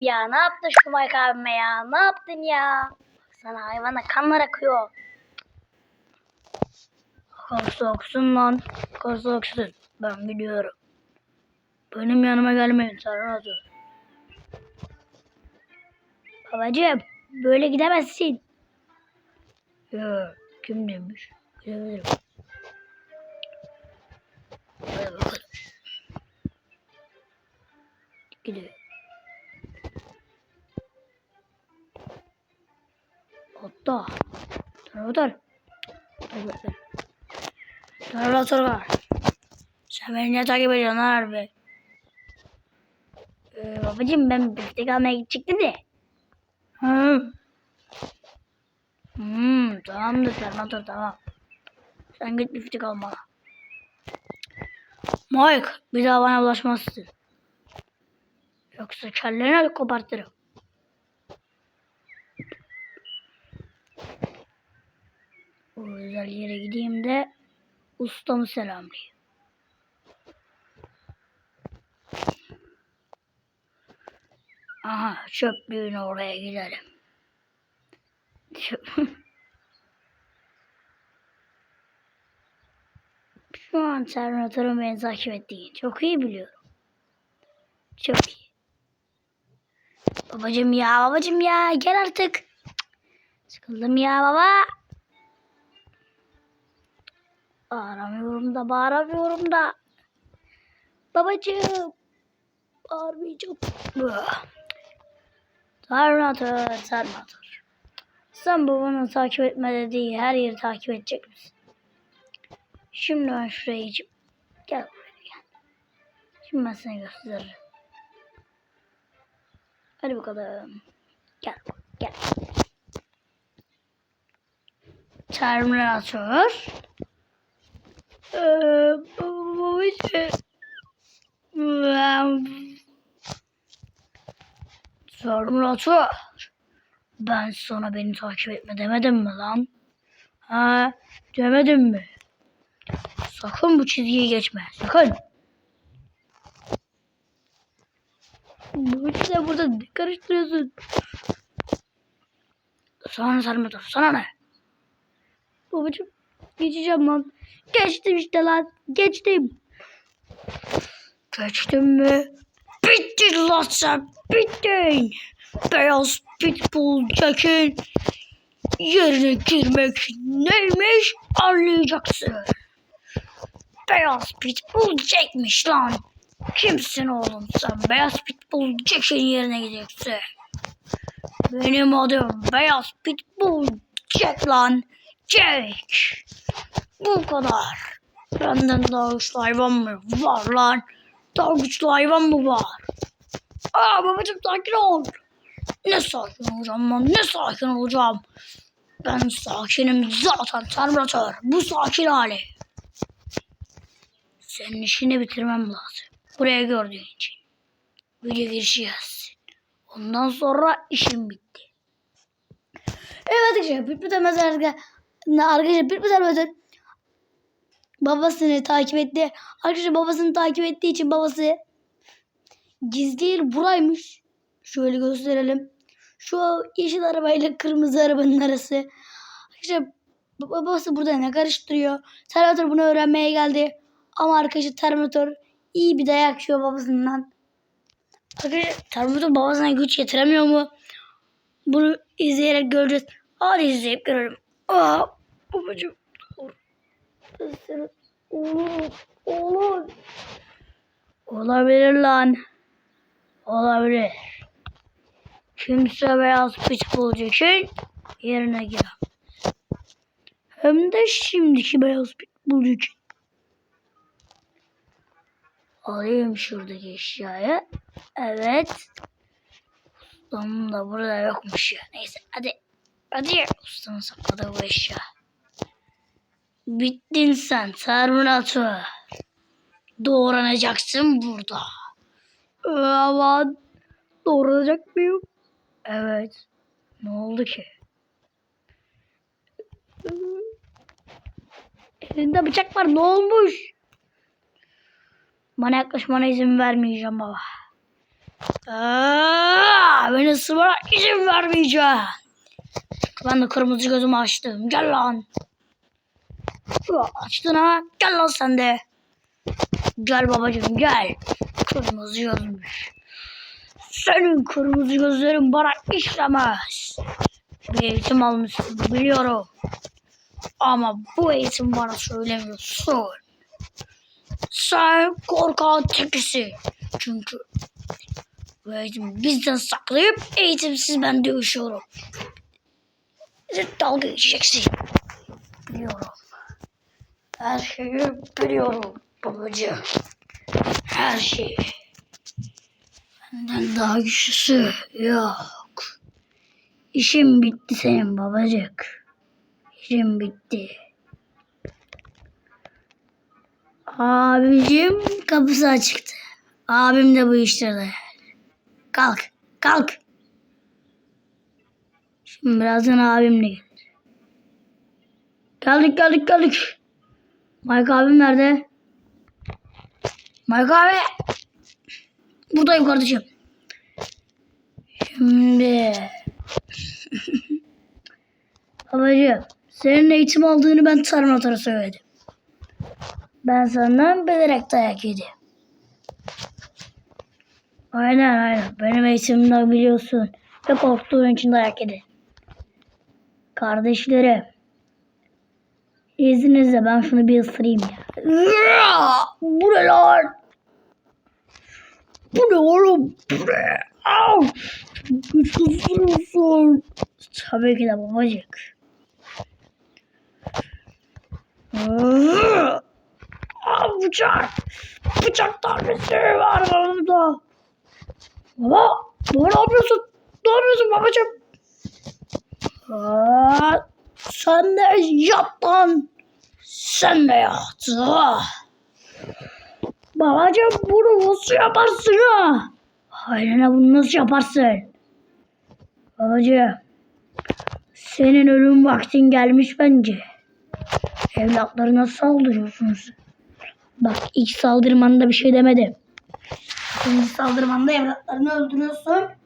Ya ne yaptın şu Mike abime ya? Ne yaptın ya? Sana hayvana kanlar akıyor. Korksa oksun lan. Korksa oksun. Ben gidiyorum. Benim yanıma gelmeyin Sarnazı. Babacığım böyle gidemezsin. Ya kim demiş? Gidebilirim. Hadi bakalım. Gidiyor. Hatta. Dur dur. Dur bekle. Dur dur dur. Sen beni ne takip ediyorsun lan harbi? Ee, babacım ben biftek almaya gidecektim de. Hı. Hmm, tamamdır Fernando tamam. Sen git biftek alma. Mike bir daha bana bulaşmazsın. Yoksa kelleni kopartırım. O özel yere gideyim de ustamı selamlayayım. Aha çöplüğün oraya gidelim. Şu an Terminator'ın beni takip ettiğini çok iyi biliyorum. Çok iyi. Babacım ya babacım ya gel artık. Sıkıldım ya baba. Bağıramıyorum da bağıramıyorum da. Babacım. Bağırmayacağım. Terminator, Terminator. Sen babanın takip etme dediği her yeri takip edecek misin? Şimdi ben şuraya geçip gel buraya gel. Şimdi ben sana gösteririm. Hadi bakalım. Gel gel. Terminator. Babacığım. Terminator. Ben sana beni takip etme demedim mi lan? Ha, demedim mi? Sakın bu çizgiyi geçme. Sakın. Bu işte burada ne karıştırıyorsun? Sana ne Terminator? Sana ne? Babacım geçeceğim lan. Geçtim işte lan. Geçtim. Geçtim mi? Bittin lan sen. Bittin. Beyaz Pitbull Jack'in yerine girmek neymiş anlayacaksın. Beyaz Pitbull Jack'miş lan. Kimsin oğlum sen? Beyaz Pitbull Jack'in yerine gideceksin. Benim adım Beyaz Pitbull Jack lan. Jack. Bu kadar. Benden daha güçlü hayvan mı var lan? Daha güçlü hayvan mı var? Aa babacım sakin ol. Ne sakin olacağım ben? Ne sakin olacağım? Ben sakinim zaten Terminator. Bu sakin hali. Senin işini bitirmem lazım. Buraya gördüğün için. Video girişi yazsın. Ondan sonra işim bitti. Evet arkadaşlar Pürpüt Mezar arkadaşlar Pürpüt Mezar babasını takip etti. Arkadaşlar babasını takip ettiği için babası gizli yer buraymış. Şöyle gösterelim. Şu yeşil arabayla kırmızı arabanın arası. Arkadaşlar babası burada ne karıştırıyor? Terminator bunu öğrenmeye geldi. Ama arkadaşlar Terminator iyi bir dayak yiyor babasından. Arkadaşlar Terminator babasına güç yetiremiyor mu? Bunu izleyerek göreceğiz. Hadi izleyip görelim. Aa, babacığım. Dur. Olur. Olur. Olabilir lan. Olabilir. Kimse beyaz pitbullcu için yerine giremez. Hem de şimdiki beyaz pitbullcu için. Alayım şuradaki eşyayı. Evet. Ustam da burada yokmuş ya. Neyse hadi. Hadi ustamın sakladı bu eşya. Bittin sen Terminator. Doğranacaksın burada. Aman. Doğranacak mıyım? Evet. Ne oldu ki? Elinde bıçak var. Ne olmuş? Bana yaklaşmana izin vermeyeceğim baba. Aa, beni ısırmana izin vermeyeceğim. Ben de kırmızı gözümü açtım. Gel lan. Açtın ha. Gel lan sen de. Gel babacığım gel. Kırmızı gözmüş. Senin kırmızı gözlerin bana işlemez. Bir eğitim almışsın biliyorum. Ama bu eğitim bana söylemiyorsun. Sen korkağın tekisin. Çünkü bu eğitimi bizden saklayıp eğitimsiz ben dövüşüyorum. Dalga geçeceksin. Biliyorum. Her şeyi biliyorum babacığım. Her şeyi. Benden daha güçlüsü yok. İşim bitti senin babacık. İşim bitti. Abicim kapısı açıktı. Abim de bu işlerde. Kalk, kalk. Şimdi birazdan abimle gelir. Geldik, geldik, geldik. Mike abim nerede? Mike abi. Buradayım kardeşim. Şimdi. Babacığım, senin eğitim aldığını ben Terminator'a söyledim. Ben senden bilerek dayak yedim. Aynen aynen. Benim eğitimimden biliyorsun. Ve korktuğun için dayak yedi. Kardeşlerim. İzninizle ben şunu bir ısırayım ya. Bu ne lan? Bu ne oğlum? Bu ne? Güçlü ısırıyorsun. Tabii ki de babacık. Aa, bıçak. Bıçak darbesi var burada. Baba, baba ne yapıyorsun? Ne yapıyorsun babacığım? Sen de yat lan. Sen de yat. Ah. Babacığım bunu nasıl yaparsın ha? Aynen bunu nasıl yaparsın? Babacığım. Senin ölüm vaktin gelmiş bence. Evlatlarına saldırıyorsunuz. Bak ilk saldırmanda bir şey demedim. İkinci saldırmanda evlatlarını öldürüyorsun.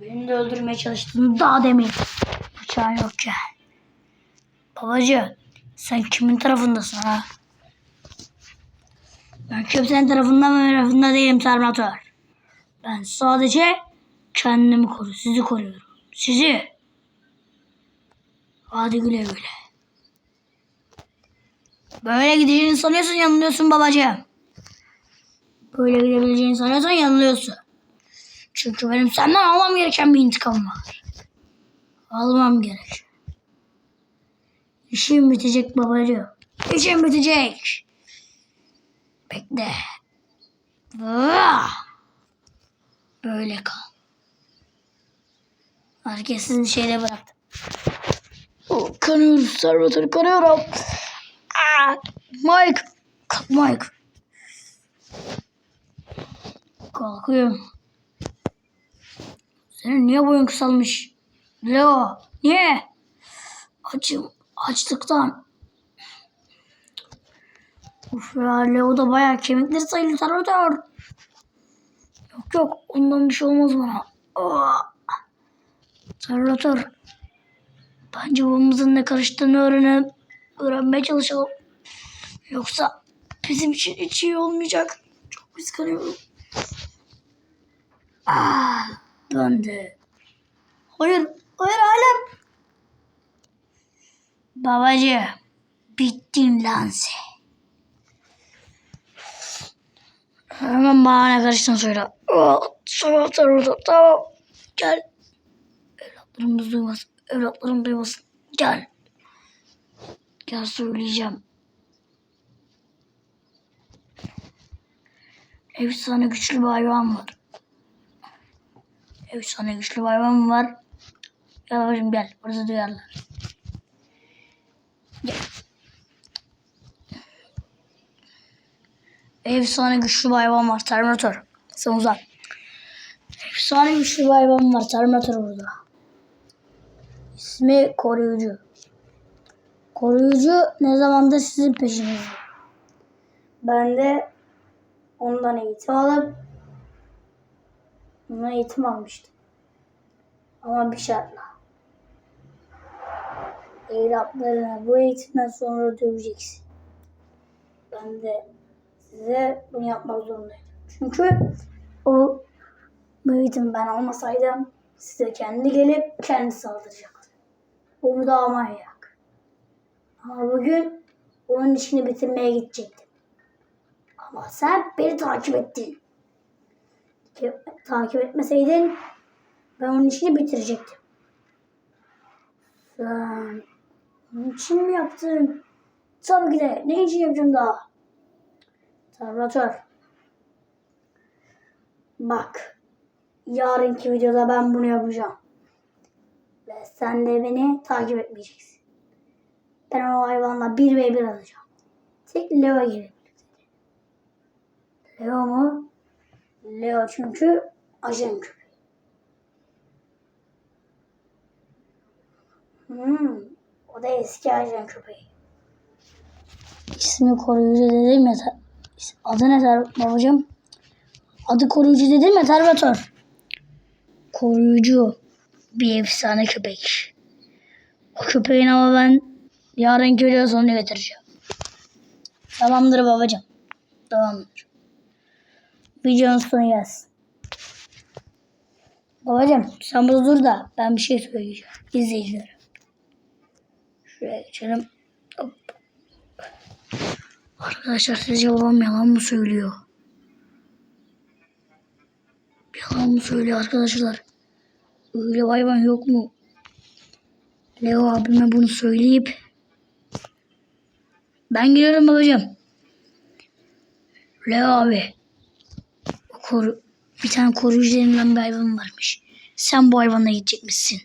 Beni de öldürmeye çalıştın daha demin. Bıçağın yokken. Babacığım sen kimin tarafındasın ha? Ben kimsenin tarafında mı tarafında değilim Terminator. Ben sadece kendimi koru, sizi koruyorum. Sizi. Hadi güle güle. Böyle gideceğini sanıyorsun yanılıyorsun babacığım. Böyle gidebileceğini sanıyorsan yanılıyorsun. Çünkü benim senden almam gereken bir intikamım var. Almam gerek. İşim bitecek babacığım. İşim bitecek. Bekle. Böyle kal. Herkesin şeyde bıraktım. Oh, kanıyorum Salvatore kanıyorum. Aa, Mike. Kalk Mike. Kalkıyorum. Senin niye boyun kısalmış? Leo niye? Açım açlıktan. Uf ya Leo da bayağı kemikleri sayılı taraftar. Yok yok ondan bir şey olmaz bana. Aa. Tarlatör. Bence babamızın ne karıştığını öğrenelim. Öğrenmeye çalışalım. Yoksa bizim için hiç iyi olmayacak. Çok kıskanıyorum. Aa, döndü. Hayır, hayır alem. Babacı, bittin lan sen. Hemen bana ne karıştığını söyle. Oh, Tamam, tamam, tamam. Gel. Evlatlarımız duymasın. Evlatlarım duymasın. Gel. Gel söyleyeceğim. Efsane güçlü bir hayvan var. Efsane güçlü hayvan var. Gel babacığım gel. Burası duyarlar. Gel. Efsane güçlü hayvan var. Terminator. Sen uzak. Efsane güçlü bir hayvan var. Terminator burada. İsmi koruyucu. Koruyucu ne zamandır sizin peşinizde. Ben de ondan eğitim alıp Ona eğitim almıştım. Ama bir şartla. Evlatlarına bu eğitimden sonra döveceksin. Ben de size bunu yapmak zorundaydım. Çünkü o bu eğitimi ben almasaydım size kendi gelip kendi saldıracaktı. O burada manyak. Ama bugün onun işini bitirmeye gidecektim. Ama sen beni takip ettin. Ki- Takip etmeseydin ben onun işini bitirecektim. Sen onun için mi yaptın? Tabii ki de. Ne için yapacağım daha? Salvatore. Bak. Yarınki videoda ben bunu yapacağım. Ve sen de beni takip etmeyeceksin. Ben o hayvanla bir ve bir alacağım. Tek Leo gelebilir. Leo mu? Leo çünkü ajan köpeği. Hmm, o da eski ajan köpeği. İsmi koruyucu dedim ya. Adı ne Ter babacığım? Adı koruyucu dedim ya Tervator. Koruyucu. Bir efsane köpek. O köpeğin ama ben yarınki video sonuna getireceğim. Tamamdır babacığım. Tamamdır. Videonun sonu gelsin. Babacığım sen burada dur da ben bir şey söyleyeceğim. İzleyicilere. Şuraya geçelim. Hop. Arkadaşlar sizce babam yalan mı söylüyor? Yalan mı söylüyor arkadaşlar? Öyle hayvan yok mu? Leo abime bunu söyleyip ben geliyorum babacığım. Leo abi. Koru, bir tane koruyucu denilen bir hayvan varmış. Sen bu hayvanla gidecekmişsin.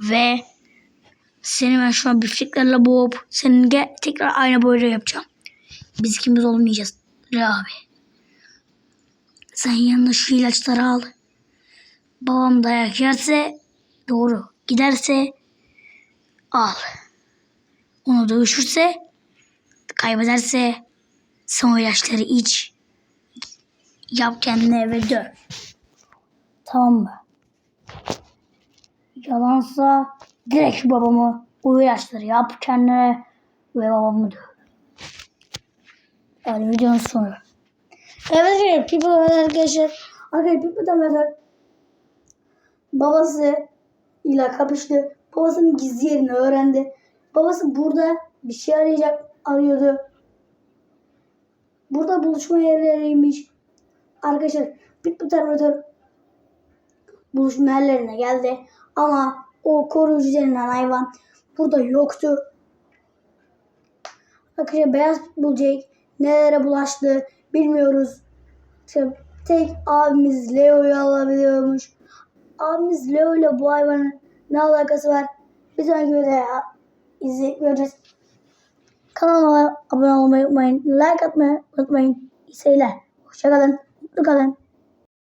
Ve seni ben şu an bifteklerle boğup senin ge- tekrar aynı boyda yapacağım. Biz ikimiz olmayacağız. Abi. Sen yanına şu ilaçları al. Babam dayak yerse doğru. Giderse al. Onu dövüşürse kaybederse sen o ilaçları iç. Yap kendine eve dön. Tamam mı? Yalansa direkt babamı ilaçları yap kendine ve babamı döv. Yani videonun sonu. Evet Pipo'dan arkadaşlar. Arkadaşlar Pipo'dan mesela babası ile kapıştı. Babasının gizli yerini öğrendi. Babası burada bir şey arayacak arıyordu. Burada buluşma yerleriymiş. Arkadaşlar Pitbull Terminator buluşma yerlerine geldi. Ama o koruyucu denilen hayvan burada yoktu. Arkadaşlar beyaz Pitbull Jake nelere bulaştı bilmiyoruz. İşte tek abimiz Leo'yu alabiliyormuş. Abimiz Leo ile bu hayvanın ne alakası var? Bir sonraki videoda izleyip göreceğiz. Kanalıma abone olmayı unutmayın. Like atmayı unutmayın. İyi seyirler. Hoşçakalın. 这个人